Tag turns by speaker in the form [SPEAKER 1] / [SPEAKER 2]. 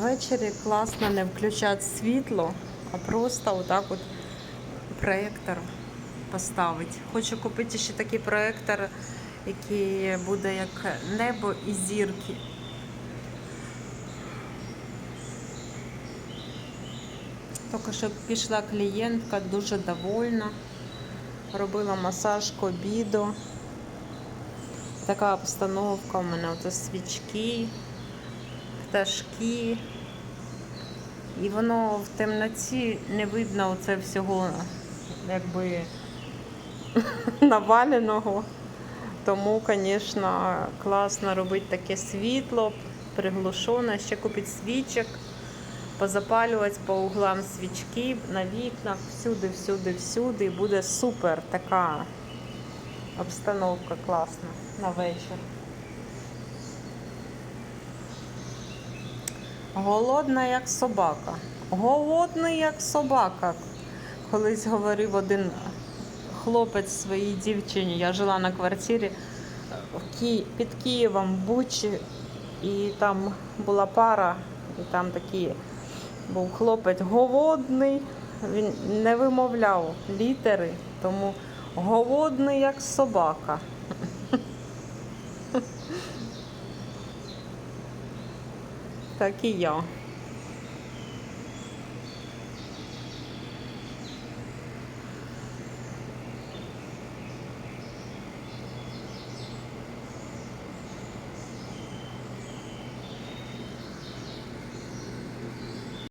[SPEAKER 1] Ввечері класно не включати світло, а просто отак от проєктор поставити. Хочу купити ще такий проєктор, який буде як небо і зірки. Тільки що пішла клієнтка, дуже довольна. Робила масаж к обіду. Така обстановка у мене ото свічки, пташки. І воно в темноті не видно оце всього якби наваленого. Тому, звісно, класно робити таке світло, приглушене, ще купити свічок, позапалювати по углам свічки, на вікнах, всюди, всюди, всюди. І буде супер така обстановка класна на вечір. Голодна, як собака. Голодний, як собака. Колись говорив один хлопець своїй дівчині. Я жила на квартирі під Києвом в Бучі, і там була пара, і там такий був хлопець голодний. Він не вимовляв літери, тому голодний, як собака. Так і я.